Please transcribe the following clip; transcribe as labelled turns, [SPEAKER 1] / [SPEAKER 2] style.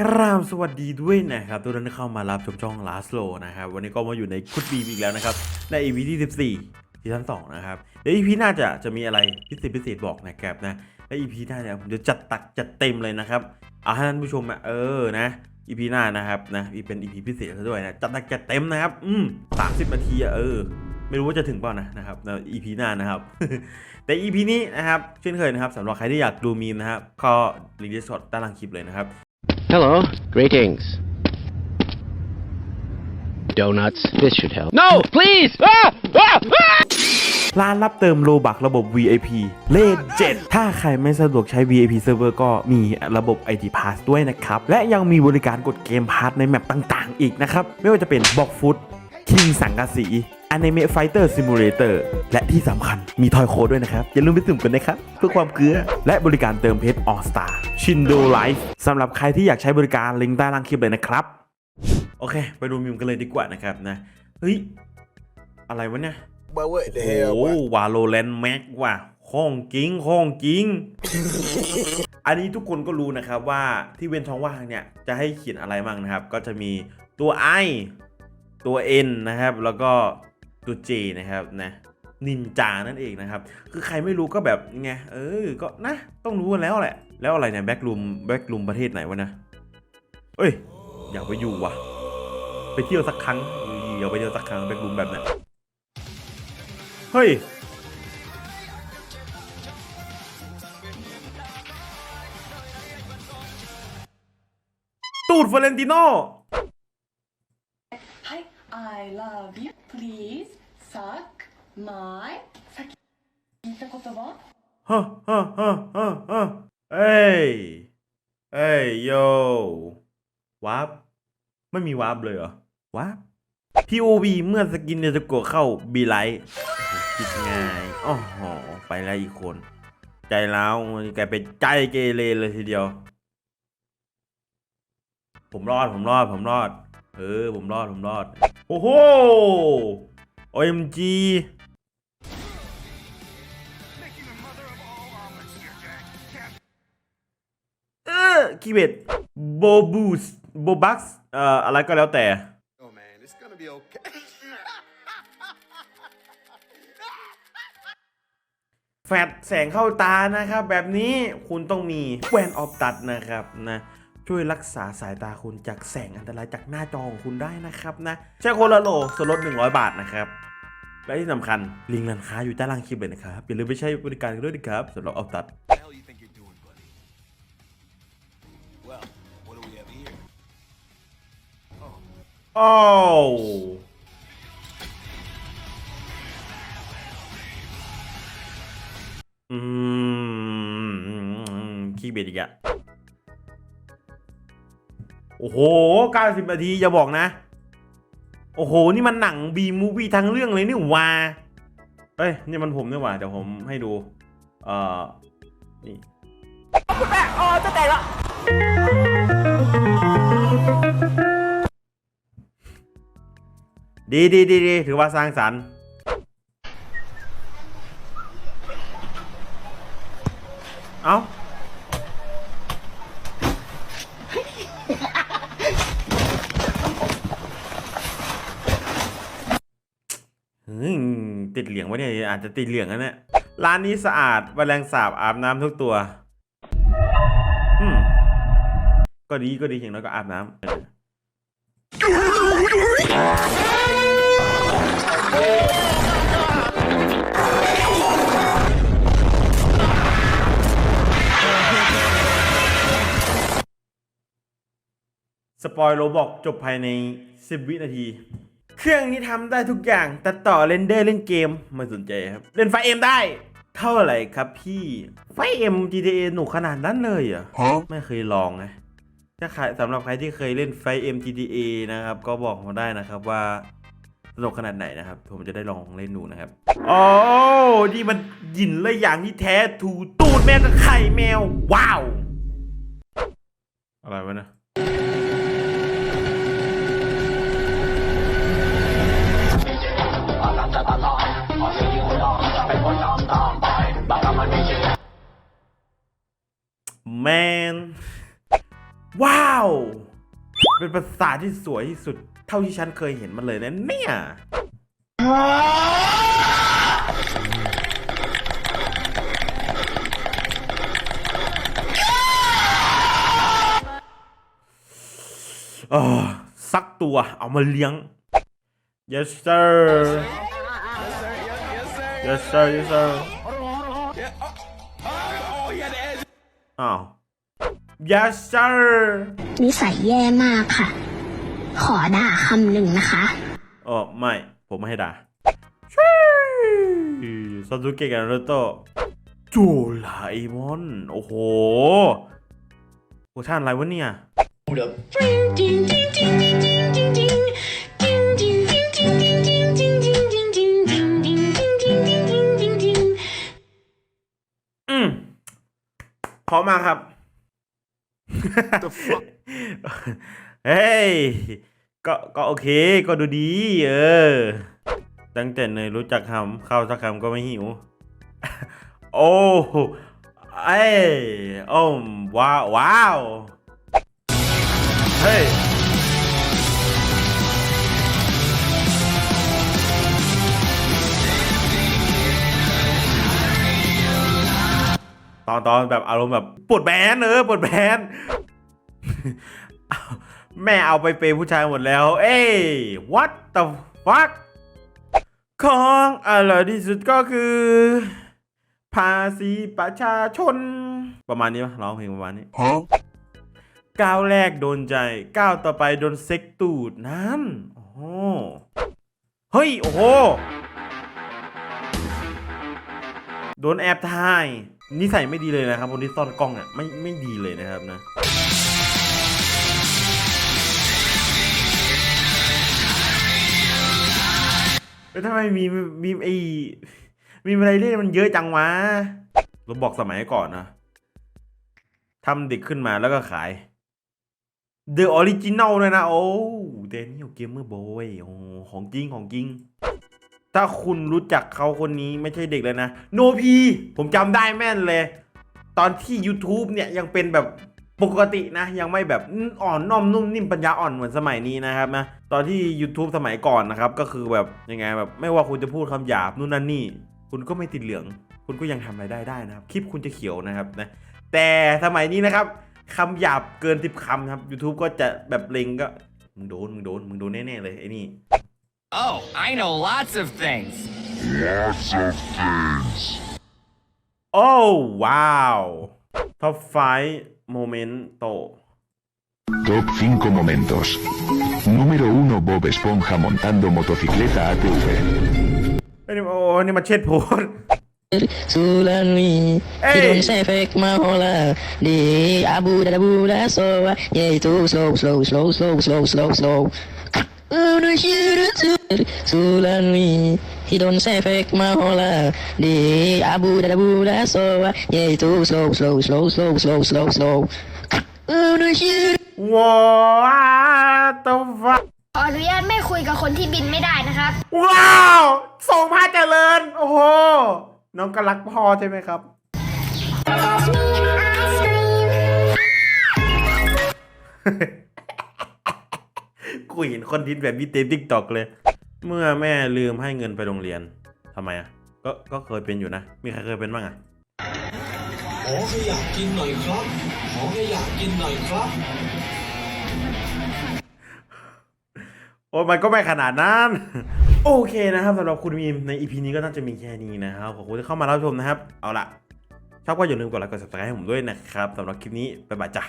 [SPEAKER 1] กราบสวัสดีด้วยนะครับทุกท่านที่เข้ามารับชมช่อง Last Row นะครับวันนี้ก็มาอยู่ในคุดบีมอีกแล้วนะครับใน EP ที่ 14ซีซั่น2นะครับเดี๋ยว EP หน้าจะจะมีอะไรพิเศษพิเศษบอกนะครับนะและ EP หน้าเนี่ยผมจะจัดตักจัดเต็มเลยนะครับเอาให้ท่านผู้ชมเออนะ EP หน้านะครับนะอีเป็น EP พิเศษซะด้วยนะจัดตักจัดเต็มนะครับ อืมสามสิบนาทีเออ ไม่รู้ว่าจะถึงเปล่านะนะครับใน EP หน้านะครับ แต่ EP นี้นะครับเช่นเคยนะครับสำหรับใครที่อยากดูมีมนะครับก็ลิงก์ดีสอดใต้ล่างคลิปเลยนะครับ
[SPEAKER 2] Hello. Greetings. Donuts. This should help. No, please! Ah! Ah! Ah!
[SPEAKER 1] ร้านรับเติมโลบักระบบ VIP เลข7ถ้าใครไม่สะดวกใช้ VIP Server ก็มีระบบ ID Pass ด้วยนะครับ และยังมีบริการกดเกมพาร์ทในแมปต่างๆ อีกนะครับ ไม่ว่าจะเป็นบอกฟุตคิงสังกะสี Anime Fighter Simulator และที่สำคัญมีทอยโค้ดด้วยนะครับ อย่าลืมไปสุ่มกันนะครับ เพื่อความเกลือ และบริการเติมเพชร All Star Shindo Life สำหรับใครที่อยากใช้บริการลิงก์ใต้ล่างคลิปเลยนะครับ โอเค ไปดูมิมกันเลยดีกว่านะครับนะ เฮ้ย อะไรวะเนี่ย
[SPEAKER 3] But what the
[SPEAKER 1] โอ้
[SPEAKER 3] hell?
[SPEAKER 1] โห
[SPEAKER 3] boy?
[SPEAKER 1] วาโลแรนแม็กว่ะห้องจริงห้องจริง อันนี้ทุกคนก็รู้นะครับว่าที่เว้นช่องว่างเนี่ยจะให้เขียนอะไรบ้างนะครับ ก็จะมีตัว I ตัว N นะครับ แล้วก็ ตัว J นะครับนะนินจานั่นเองนะครับ คือใครไม่รู้ก็แบบไง เออ ก็นะ ต้องรู้กันแล้วแหละ แล้วอะไรเนี่ยแบ็กลูมแบ็กลูมประเทศไหนวะนะ เอ้ย อยากไปอยู่ว่ะ ไปเที่ยวสักครั้งอยากไปเที่ยวสักครั้งแบ็กลูมแบบนี้ยเฮ้ย ตูดฟลเรนติโน
[SPEAKER 4] I love you please suck my さっき言った言葉
[SPEAKER 1] ฮะฮะฮะฮะฮะเอ้ย เอ้ย โยวาร์ปไม่มีวาร์ปเลยเหรอวาร์ป POV เมื่อสกินเนสโกะเข้าบีไลท์คิดง่ายอ๋อหอไปแล้วอีกคน ใจร้าวแกเป็นใจเกเรเลยทีเดียว ผมรอด ผมรอด ผมรอด เออผมรอดผมรอด โอ้โห OMG เออคีเบตโบบูสโบบักส์เอ่ออะไรก็แล้วแต่
[SPEAKER 3] Oh man, it's gonna be okay.
[SPEAKER 1] แฟดแสงเข้าตานะครับ แบบนี้คุณต้องมีแวนออฟตัดนะครับนะ ช่วยรักษาสายตาคุณจากแสงอันตรายจากหน้าจอของคุณได้นะครับนะใช้โคนละโหลส่วนลด 100 บาทนะครับและที่สำคัญลิงก์ร้านค้าอยู่ใต้ล่างคลิปเลยนะครับอย่าลืมไปใช้บริการกันด้วยนะครับสำหรับออฟตัด
[SPEAKER 3] the hell you think you're doing,
[SPEAKER 1] อ้โอ้โห 90 นาทีอย่าบอกนะ โอ้โห นี่มันหนังบีมูวี่ทั้งเรื่องเลยนี่ว่าเอ้ย นี่มันผมนี่ว่าเดี๋ยวผมให้ดู เอ่อ นี่คุณแม่อ๋อจะแตกแล้วดีดีดีดีถือว่าสร้างสรรค์ เอ้า อืมติ ดเหลืองวะเนี่ยอาจจะติดเหลืองนะเนี่ยร้านนี้สะอาดแมลงสาบอาบน้ำทุกตัว อืมก็ดีก็ดีอย่างน้อยก็อาบน้ำสปอยโรบอกจบภายใน 10 วินาที เครื่องนี้ทำได้ทุกอย่าง ตัดต่อเรนเดอร์เล่นเกมไม่สนใจครับ เล่นไฟเอ็มได้ เท่าไหร่ครับพี่ ไฟเอ็ม GTA หนุกขนาดนั้นเลยเหรอ
[SPEAKER 3] Huh?
[SPEAKER 1] ไม่เคยลองไงถ้าใครสำหรับใครที่เคยเล่นไฟเอ็ม GTA นะครับ ก็บอกมาได้นะครับว่าสนุกขนาดไหนนะครับ ผมจะได้ลองเล่นดูนะครับอ๋อนี่มันหยินเลยอย่างที่แท้ถูตูดแมวกับไข่แมว ว้าว อะไรวะเนะ แมน ว้าว เป็นปราสาที่สวยที่สุดเท่าที่ฉันเคยเห็นมันเลยนะเนี่ย เออสักตัวเอามาเลี้ยง yes sir yes sir yes sir อ้าว yes sir
[SPEAKER 5] นิสัยแย่มากค่ะ ขอด่าคำหนึ่งนะคะ
[SPEAKER 1] เออไม่ ผมไม่ให้ด่าซาสุเกะกับนารูโตะโจราเอมอน โอ้โหโหท่านอะไรวะเนี่ย อมมากครับ
[SPEAKER 3] The fuck?
[SPEAKER 1] เฮ้ย ก็ก็โอเค ก็ดูดี เออ ตั้งแต่เนยรู้จักคำข้าวสักคำก็ไม่หิว โอ้เอ้ยโอ้มว้าวว้าว เฮ้ย อนตอนแบบอารมณ์แบบปวดแบนเออปวดแบนแม่เอาไปเปย์ผู้ชายหมดแล้ว เอ้ย what the fuck ของอร่อยที่สุดก็คือ ภาษีประชาชน ประมาณนี้ปะร้องเพลงประมาณนี้
[SPEAKER 3] Huh?
[SPEAKER 1] ก้าวแรกโดนใจก้าวต่อไปโดนเซ็กตูดนั่นโอ้โหเฮ้ย โอ้โห โดนแอบถ่าย นิสัยไม่ดีเลยนะครับคนที่ซ่อนกล้องเนี่ยไม่ไม่ดีเลยนะครับนะเอ้ยทำไมมีมีไอมีอะไรเล่นมันเยอะจังวะเราบอกสมัยก่อนนะทำเด็กขึ้นมาแล้วก็ขาย The Original เลยนะ โอ้เดนิเอลเกมเมอร์บอยของจริงของจริง ถ้าคุณรู้จักเขาคนนี้ไม่ใช่เด็กเลยนะ โนพี ผมจำได้แม่นเลย ตอนที่ YouTube เนี่ยยังเป็นแบบปกตินะ ยังไม่แบบอ่อนน้อมนุ่มนิ่มปัญญาอ่อนเหมือนสมัยนี้นะครับนะตอนที่ YouTube สมัยก่อนนะครับ ก็คือแบบยังไงแบบไม่ว่าคุณจะพูดคำหยาบนู่นนั่นนี่ คุณก็ไม่ติดเหลือง คุณก็ยังทำรายได้ได้นะครับ คลิปคุณจะเขียวนะครับนะแต่สมัยนี้นะครับคำหยาบเกินสิบคำครับ YouTube ก็จะแบบเล็งก็มึงโดนมึงโดนมึงโดนแน่ๆเลยไอ้นี่
[SPEAKER 6] Oh, I know lots of things.
[SPEAKER 3] Lots of things.
[SPEAKER 1] โอ้ว้าวท็อปไฟโมเมนต์โต
[SPEAKER 7] Top 5 momentos. Número 1 Bob Esponja montando motocicleta ATV.
[SPEAKER 1] ไอ้นี่โอ้นี่มาเช็ดโพส
[SPEAKER 8] Sulani,
[SPEAKER 1] Hey!
[SPEAKER 8] hidung sefek mahola di abu da abu da so yaitu slow slow slow slow slow slow slow Sulani, hidung sefek mahola di abu da abu da so yaitu slow slow slow slow slow slow slow
[SPEAKER 1] ว้าวตัวฟ้า
[SPEAKER 9] ขออนุญาตไม่คุยกับคนที่บินไม่ได้นะครับ
[SPEAKER 1] ว้าวส่งพาเจริญ โอ้โห น้องก็รักพ่อใช่ไหมครับ กูเห็นคอนเทนต์แบบนี้เต็มทิกตอกเลย เมื่อแม่ลืมให้เงินไปโรงเรียนทำไมอะ ก็ก็เคยเป็นอยู่นะ มีใครเคยเป็นบ้างอะ
[SPEAKER 10] ขอแค่อยากกินหน่อยครับ ขอแค่อยากกินหน่อยครับ
[SPEAKER 1] โอ้มันก็ไม่ขนาดนั้น โอเคนะครับสำหรับคุณมีมใน EP นี้ก็น่าจะมีแค่นี้นะครับ ขอบคุณที่เข้ามารับชมนะครับ เอาล่ะ ชอบก็อย่าลืมกดไลค์กด subscribe ให้ผมด้วยนะครับสำหรับคลิปนี้ บ๊ายบายจ้ะ